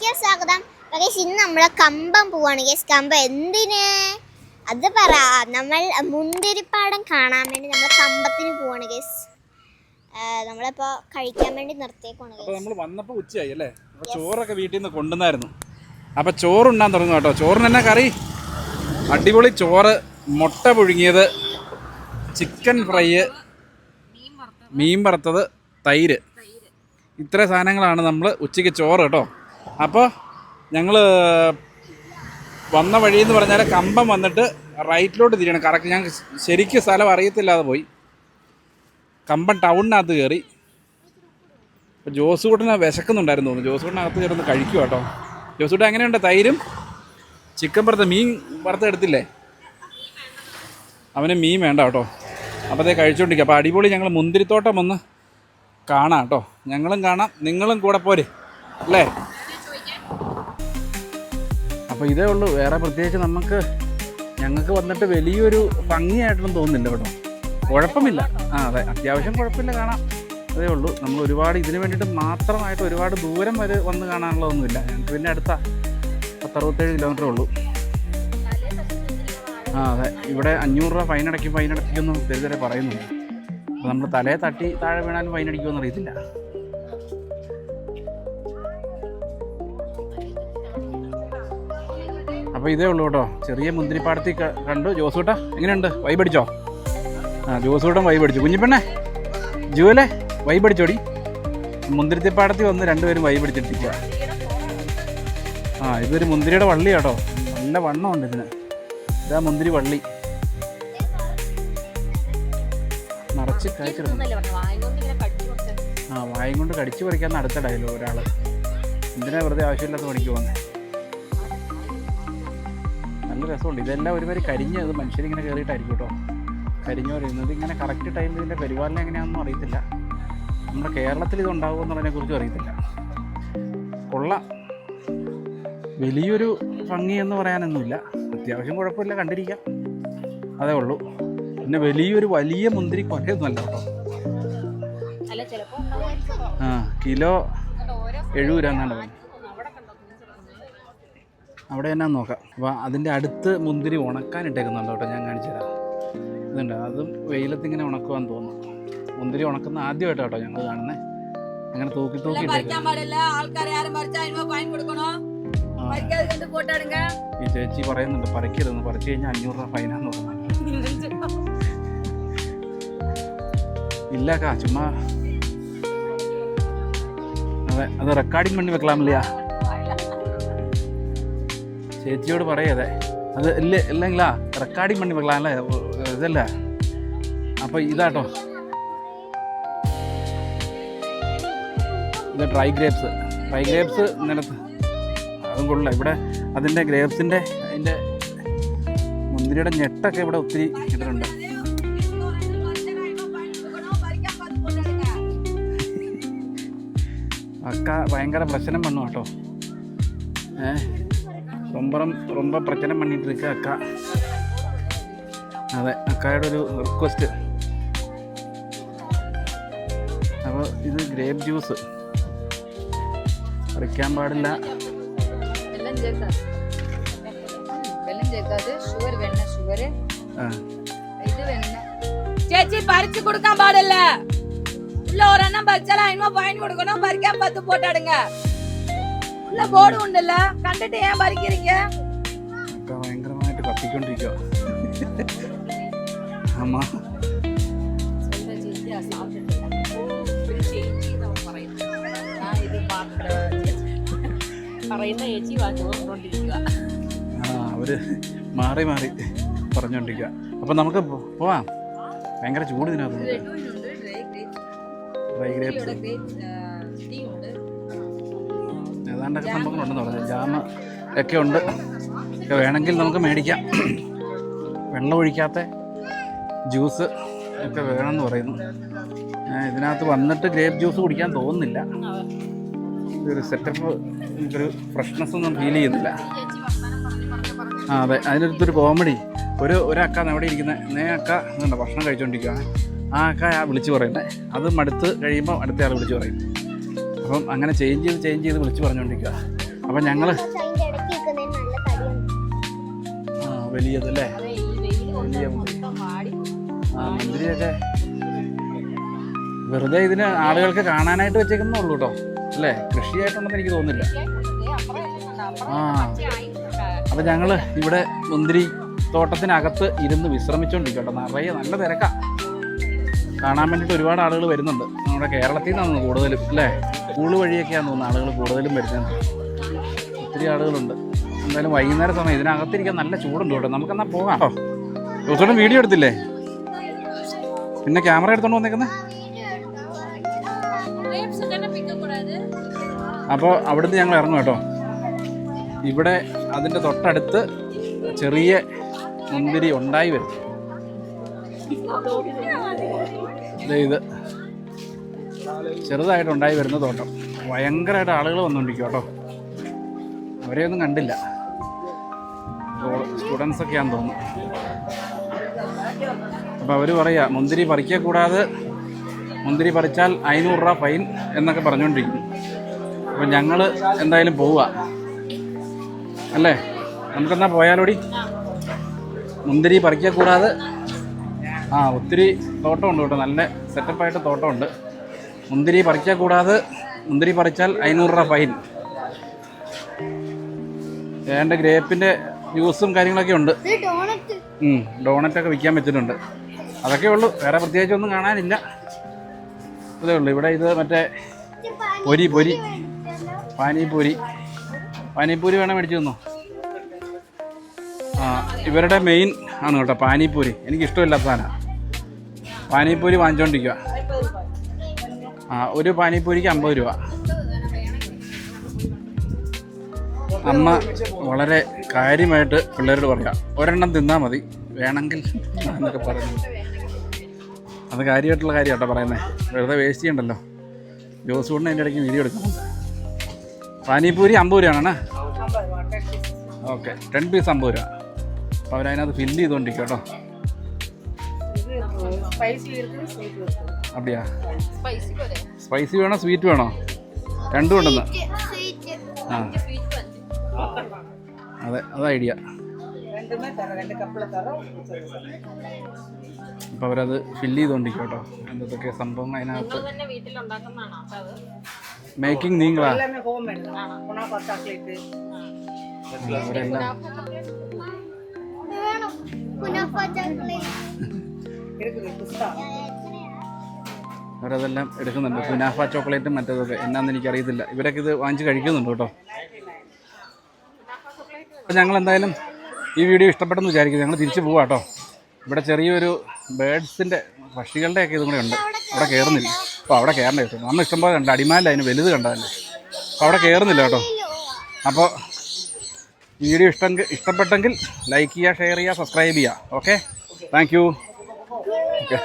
വീഡിയോയിലേക്ക് സ്വാഗതം. ഗൈസ് ഇന്ന് നമ്മൾ കമ്പം പോവാണ്. ഗൈസ് കമ്പം. എന്തിന്? അത് പറ. നമ്മൾ മുന്തിരിപ്പാടം കാണാൻ വേണ്ടി നമ്മൾ കമ്പത്തിന് പോവാണ് ഗൈസ് നമ്മളിപ്പോ കഴിക്കാൻ വേണ്ടി നിർത്തിയേക്കാണ് അപ്പോൾ ഗൈസ് നമ്മൾ വന്നപ്പോൾ ഉച്ചയായി അല്ലേ? അപ്പോൾ ചോറൊക്കെ വീട്ടിൽ നിന്ന് കൊണ്ടുവന്നായിരുന്നു. അപ്പോൾ ചോറുണ്ണാൻ തുടങ്ങും കേട്ടോ. ചോറിന് തന്നെ കറി? അടിപൊളി ചോറ് മുട്ട പുഴുങ്ങിയത് ചിക്കൻ ഫ്രൈ മീൻ വറുത്തത് തൈര്. ഇത്ര സാധനങ്ങളാണ് നമ്മൾ ഉച്ചയ്ക്ക് ചോറ് കേട്ടോ. അപ്പോൾ ഞങ്ങൾ വന്ന വഴി എന്ന് പറഞ്ഞാൽ കമ്പം വന്നിട്ട് റൈറ്റിലോട്ട് തിരിയണം. കറക്റ്റ് ഞങ്ങൾക്ക് ശരിക്കും സ്ഥലം അറിയത്തില്ലാതെ പോയി. കമ്പം ടൗണിനകത്ത് കയറി അപ്പോൾ ജോസൂട്ടിനെ വിശക്കുന്നുണ്ടായിരുന്നു തോന്നുന്നു. ജോസൂട്ടിനകത്ത് കയറുന്ന കഴിക്കും കേട്ടോ. ജോസൂട്ട് എങ്ങനെയുണ്ട്? തൈരും ചിക്കൻ വറുത്ത മീൻ വറുത്തെടുത്തില്ലേ അവന് മീൻ വേണ്ട കേട്ടോ. അപ്പോൾ അതേ കഴിച്ചുകൊണ്ടിരിക്കുക അപ്പോൾ അടിപൊളി ഞങ്ങൾ മുന്തിരിത്തോട്ടം ഒന്ന് കാണാം കേട്ടോ. ഞങ്ങളും കാണാം. നിങ്ങളും കൂടെ പോരെ. അല്ലേ? അപ്പോൾ ഇതേ ഉള്ളൂ. വേറെ പ്രത്യേകിച്ച് നമുക്ക് ഞങ്ങൾക്ക് വന്നിട്ട് വലിയൊരു ഭംഗിയായിട്ടൊന്നും തോന്നുന്നില്ല കേട്ടോ. കുഴപ്പമില്ല. ആ അതെ. അത്യാവശ്യം കുഴപ്പമില്ല കാണാം. അതേ ഉള്ളൂ. നമ്മൾ ഒരുപാട് ഇതിന് വേണ്ടിയിട്ട് മാത്രമായിട്ട് ഒരുപാട് ദൂരം വരെ വന്ന് കാണാനുള്ളതൊന്നുമില്ല. ഞങ്ങൾക്ക് പിന്നെ അടുത്ത പത്തറുപത്തേഴ് കിലോമീറ്റർ ഉള്ളൂ. ആ അതെ. ഇവിടെ അഞ്ഞൂറ് രൂപ ഫൈൻ അടയ്ക്കും ഫൈൻ അടയ്ക്കുമെന്ന് തെരുതരെ പറയുന്നുണ്ട്. അപ്പോൾ നമ്മൾ തലേ തട്ടി താഴെ വീണാലും ഫൈൻ അടിക്കുമെന്ന് അറിയത്തില്ല. അപ്പോൾ ഇതേ ഉള്ളൂ കേട്ടോ. ചെറിയ മുന്തിരിപ്പാടത്തിൽ ക- കണ്ടു. ജോസൂട്ട എങ്ങനെയുണ്ട്? വൈബടിച്ചോ ആ ജോസൂട്ടൻ വൈബടിച്ചു കുഞ്ഞിപ്പെണ്ണേ ജുവലെ വൈബടിച്ചോടി മുന്തിരിത്തിപ്പാടത്തി വന്ന് രണ്ടുപേരും വൈബടിച്ചിട്ടിരിക്കുക ആ ഇതൊരു മുന്തിരിയുടെ വള്ളി കേട്ടോ. നല്ല വണ്ണമുണ്ട് ഇതിന്. ഇതാ മുന്തിരി വള്ളി. നിറച്ച് കഴിച്ചിരുന്നു. ആ വായും കൊണ്ട് കടിച്ചു പറിക്കാന്ന് അടുത്ത ഡയലോഗ് ഒരാൾ എന്തിനാ വെറുതെ ആവശ്യമില്ലാത്ത പണിക്ക് പോകുന്നത് നല്ല രസമുണ്ട്. ഇതെല്ലാം ഒരുമാതിരി കരിഞ്ഞ് അത് മനുഷ്യരിങ്ങനെ കയറിയിട്ടായിരിക്കും കേട്ടോ. കരിഞ്ഞു പറയുന്നത്. ഇങ്ങനെ കറക്റ്റ് ടൈമിൽ ഇതിന്റെ പരിപാലനം എങ്ങനെയാണെന്നും അറിയത്തില്ല. നമ്മുടെ കേരളത്തിൽ ഇത് എന്നുള്ളതിനെക്കുറിച്ചും കുറിച്ചും അറിയത്തില്ല. കൊള്ള. വലിയൊരു ഭംഗി എന്ന് പറയാനൊന്നുമില്ല. അത്യാവശ്യം കുഴപ്പമില്ല. കണ്ടിരിക്കാം. അതേ ഉള്ളൂ. പിന്നെ വലിയൊരു വലിയ മുന്തിരി കൊലയൊന്നുമല്ല കേട്ടോ. ആ കിലോ എഴുപത് രൂപ എന്നാണ് പറഞ്ഞത് അവിടെ തന്നെ നോക്കാം. അപ്പോൾ അതിന്റെ അടുത്ത് മുന്തിരി ഉണക്കാൻ ഇട്ടേക്കുന്നുണ്ട് കേട്ടോ ഞാൻ കാണിച്ചു തരാം. ഇതുണ്ട് അതും വെയിലത്ത് ഇങ്ങനെ ഉണക്കുവാൻ തോന്നുന്നു. മുന്തിരി ഉണക്കുന്ന ആദ്യമായിട്ടോ കേട്ടോ ഞങ്ങൾ കാണുന്നത് അങ്ങനെ തൂക്കി തൂക്കി ഈ ചേച്ചി പറയുന്നുണ്ട് പറിക്കരുതെന്ന്. പറിച്ചു കഴിഞ്ഞാൽ അഞ്ഞൂറ് രൂപ ഫൈനാന്ന് പറഞ്ഞു. ഇല്ല കാ ചുമ്മാ. അതെ അത് റെക്കോർഡിംഗ് പണി വെക്കലാമില്ലയാ. ചേച്ചിയോട് പറയതെ. അത് ഇല്ല ഇല്ലെങ്കിലാ റെക്കോർഡിംഗ് പണി വെക്കലാം അല്ലേ ഇതല്ല? അപ്പൊ ഇതാട്ടോ. ഇത് ഡ്രൈ ഗ്രേപ്സ്. ഡ്രൈ ഗ്രേപ്സ് നിലത്ത് അതും കൊള്ളില്ല ഇവിടെ അതിന്റെ ഗ്രേപ്സിന്റെ അതിന്റെ മുന്തിരിയുടെ ഞെട്ടൊക്കെ ഇവിടെ ഒത്തിരി ഇട്ടിട്ടുണ്ട് അക്ക ഭയങ്കര പ്രശ്നം വന്നു കേട്ടോ. ഏഹ് റൊമ്പറം റൊമ്പ പ്രശ്നം പണിയിട്ട് ഇരിക്ക അക്ക അതെ അക്കായുടെ ഒരു റിക്വസ്റ്റ് അപ്പോൾ ഇത് ഗ്രേപ്പ് ജ്യൂസ് പറിക്കാൻ പാടില്ല. വെള്ളം ചേർക്കാതെ വെള്ളം ചേർക്കാതെ ഷുഗർ വെണ്ണ ഷുഗർ ആ. ഇത് വെണ്ണ ചേച്ചി പറിച്ചു കൊടുക്കാൻ പാടില്ല. ഉള്ള ഒരെണ്ണം പറിച്ചാൽ അതിന് ഫൈൻ കൊടുക്കണം. പറിക്കാൻ പത്ത് പോട്ടാടുங்க ഉള്ള ബോർഡ് ഉണ്ടല്ല. കണ്ടിട്ട് ഞാൻ ഭരിക്കറിങ്ക അവർ മാറി മാറി പറഞ്ഞോണ്ടിരിക്ക അപ്പൊ നമുക്ക് പോവാം. ഭയങ്കര ചൂട് ഇതിനകത്ത്. ഡ്രൈ ഉണ്ട്. ഏതാണ്ടൊക്കെ സംഭവങ്ങളുണ്ടെന്ന് പറഞ്ഞു. ജാമ ഒക്കെ ഉണ്ട്. ഒക്കെ വേണമെങ്കിൽ നമുക്ക് മേടിക്കാം. വെള്ളം ഒഴിക്കാത്ത ജ്യൂസ് ഒക്കെ വേണമെന്ന് പറയുന്നു. ഇതിനകത്ത് വന്നിട്ട് ഗ്രേപ്പ് ജ്യൂസ് കുടിക്കാൻ തോന്നുന്നില്ല. ഇതൊരു സെറ്റപ്പ് എനിക്കൊരു ഫ്രഷ്നെസ് ഒന്നും ഫീൽ ചെയ്യുന്നില്ല. ആ അതെ. അതിനടുത്തൊരു കോമഡി ഒരു ഒരക്ക എവിടെ ഇരിക്കുന്ന. നേ അക്ക ഭക്ഷണം കഴിച്ചുകൊണ്ടിരിക്കുകയാണ് ആ അക്ക വിളിച്ച് പറയുന്നത് അത് മടുത്ത് കഴിയുമ്പോൾ അടുത്തയാൾ വിളിച്ച് പറയും. അപ്പം അങ്ങനെ ചേഞ്ച് ചെയ്ത് ചേഞ്ച് ചെയ്ത് വിളിച്ച് പറഞ്ഞുകൊണ്ടിരിക്കുക അപ്പം ഞങ്ങൾ വലിയതല്ലേ അതിന്റെ ഇടയ്ക്ക് നിൽക്കുന്നതിന് നല്ല തടിയുണ്ട്. വലിയത് അല്ലേ വലിയ ആ മുന്തിരിയൊക്കെ വെറുതെ ഇതിന് ആളുകൾക്ക് കാണാനായിട്ട് വെച്ചേക്കുന്നേ ഉള്ളൂ കേട്ടോ അല്ലേ? കൃഷിയായിട്ടുണ്ടെന്ന് എനിക്ക് തോന്നുന്നില്ല. ആ. അപ്പം ഞങ്ങൾ ഇവിടെ മുന്തിരി തോട്ടത്തിനകത്ത് ഇരുന്ന് വിശ്രമിച്ചുകൊണ്ടിരിക്കട്ടോ കേട്ടോ നിറയെ നല്ല തിരക്കാണ് കാണാൻ വേണ്ടിയിട്ട് ഒരുപാട് ആളുകൾ വരുന്നുണ്ട്. നമ്മുടെ കേരളത്തിൽ നിന്നാണ് കൂടുതലും അല്ലേ? സ്കൂൾ വഴിയൊക്കെയാണ് തോന്നുന്നത് ആളുകൾ കൂടുതലും വരുന്നത്. ഒത്തിരി ആളുകളുണ്ട്. എന്തായാലും വൈകുന്നേരം സമയം ഇതിനകത്തിരിക്കാൻ നല്ല ചൂടുണ്ട് കേട്ടോ. നമുക്കെന്നാ പോകാം. ദിവസം വീഡിയോ എടുത്തില്ലേ? പിന്നെ ക്യാമറ എടുത്തോണ്ട് വന്നേക്കുന്നത് അപ്പോൾ അവിടുന്ന് ഞങ്ങൾ ഇറങ്ങും കേട്ടോ. ഇവിടെ അതിന്റെ തൊട്ടടുത്ത് ചെറിയ മുന്തിരി ഉണ്ടായി വരും. ഇത്. ചെറുതായിട്ട് ഉണ്ടായി വരുന്ന തോട്ടം. ഭയങ്കരമായിട്ട് ആളുകൾ വന്നുകൊണ്ടിരിക്കും കേട്ടോ. അവരെയൊന്നും കണ്ടില്ല. സ്റ്റുഡൻസ് ഒക്കെയാന്ന് തോന്നുന്നു. അപ്പോൾ അവർ പറയുക മുന്തിരി പറിക്കുക കൂടാതെ മുന്തിരി പറിച്ചാൽ അഞ്ഞൂറ് രൂപ ഫൈൻ എന്നൊക്കെ പറഞ്ഞുകൊണ്ടിരിക്കുന്നു അപ്പോൾ ഞങ്ങൾ എന്തായാലും പോവുക. അല്ലേ? നമുക്കെന്നാൽ പോയാലോടി? മുന്തിരി പറിക്കുക കൂടാതെ ആ ഒത്തിരി തോട്ടമുണ്ട് കേട്ടോ. നല്ല സെറ്റപ്പായിട്ട് തോട്ടമുണ്ട്. മുന്തിരി പറിച്ചാൽ കൂടാതെ മുന്തിരി പറിച്ചാൽ അഞ്ഞൂറ് രൂപ ഫൈൻ. ഏതാണ്ട് ഗ്രേപ്പിന്റെ ജ്യൂസും കാര്യങ്ങളൊക്കെ ഉണ്ട്. ഡോണറ്റൊക്കെ വിൽക്കാൻ വെച്ചിട്ടുണ്ട്. അതൊക്കെ ഉള്ളൂ. വേറെ പ്രത്യേകിച്ച് ഒന്നും കാണാനില്ല. അതേ ഉള്ളൂ. ഇവിടെ ഇത് മറ്റേ പൊരി പൊരി പാനിപൂരി. പാനിപൂരി വേണം മേടിച്ചു തന്നോ? ആ ഇവരുടെ മെയിൻ ആണ് കേട്ടോ പാനിപൂരി. എനിക്ക് ഇഷ്ടമില്ലാത്ത സാധനം. പാനിപൂരി വാങ്ങിച്ചോണ്ടിരിക്കുക ആ ഒരു പാനിപ്പൂരിക്ക് അമ്പത് രൂപ. അമ്മ വളരെ കാര്യമായിട്ട് പിള്ളേരോട് പറയാം ഒരെണ്ണം തിന്നാൽ മതി വേണമെങ്കിൽ എന്നൊക്കെ പറയുന്നു. അത് കാര്യമായിട്ടുള്ള കാര്യം കേട്ടോ പറയുന്നത് വെറുതെ വേസ്റ്റ് ചെയ്യണ്ടല്ലോ. ജോസ് കൊണ്ട് അതിന്റെ ഇടയ്ക്ക് വീഡിയോ എടുക്കണം പാനിപ്പൂരി അമ്പത് രൂപയാണ് ഓക്കെ ടെൻ പീസ് അമ്പത് രൂപ. അപ്പോൾ അവരതിനകത്ത് ഫില്ല് ചെയ്തുകൊണ്ടിരിക്കും കേട്ടോ அப்படியா സ്പൈസി വേണോ സ്വീറ്റ് വേണോ രണ്ടും ഉണ്ടെന്ന് സ്വീറ്റ് ആ അതെ അത് ഐഡിയ അപ്പോൾ അവരത് ഫില്ല് ചെയ്തുകൊണ്ടിരിക്കും കേട്ടോ എന്തൊക്കെ സംഭവം അതിനകത്ത് മേക്കിംഗ് നീങ്ങളാ അവരെല്ലാം വേണം കുനാഫ ചോക്ലേറ്റ് അവരതെല്ലാം എടുക്കുന്നുണ്ട്. കുനാഫ ചോക്ലേറ്റും മറ്റേതൊക്കെ. എന്നാന്ന് എനിക്കറിയത്തില്ല. ഇവരൊക്കെ ഇത് വാങ്ങിച്ച് കഴിക്കുന്നുണ്ട് കേട്ടോ. അപ്പം ഞങ്ങൾ എന്തായാലും ഈ വീഡിയോ ഇഷ്ടപ്പെട്ടെന്ന് വിചാരിക്കുന്നു. ഞങ്ങൾ തിരിച്ചു പോവാം കേട്ടോ. ഇവിടെ ചെറിയൊരു ബേഡ്സിന്റെ പക്ഷികളുടെ ഒക്കെ ഇതും കൂടെ ഉണ്ട്. അവിടെ കയറുന്നില്ല അപ്പോൾ അവിടെ കയറേണ്ട കേട്ടോ. നമ്മൾ ഇഷ്ടംപോലെ കണ്ട. അടിമാല അതിന് വലുത് കണ്ടതല്ലേ. അപ്പോൾ അവിടെ കയറുന്നില്ല കേട്ടോ. അപ്പോൾ വീഡിയോ ഇഷ്ടം ഇഷ്ടപ്പെട്ടെങ്കിൽ ലൈക്ക് ചെയ്യുക ഷെയർ ചെയ്യുക സബ്സ്ക്രൈബ് ചെയ്യുക. Okay thank you okay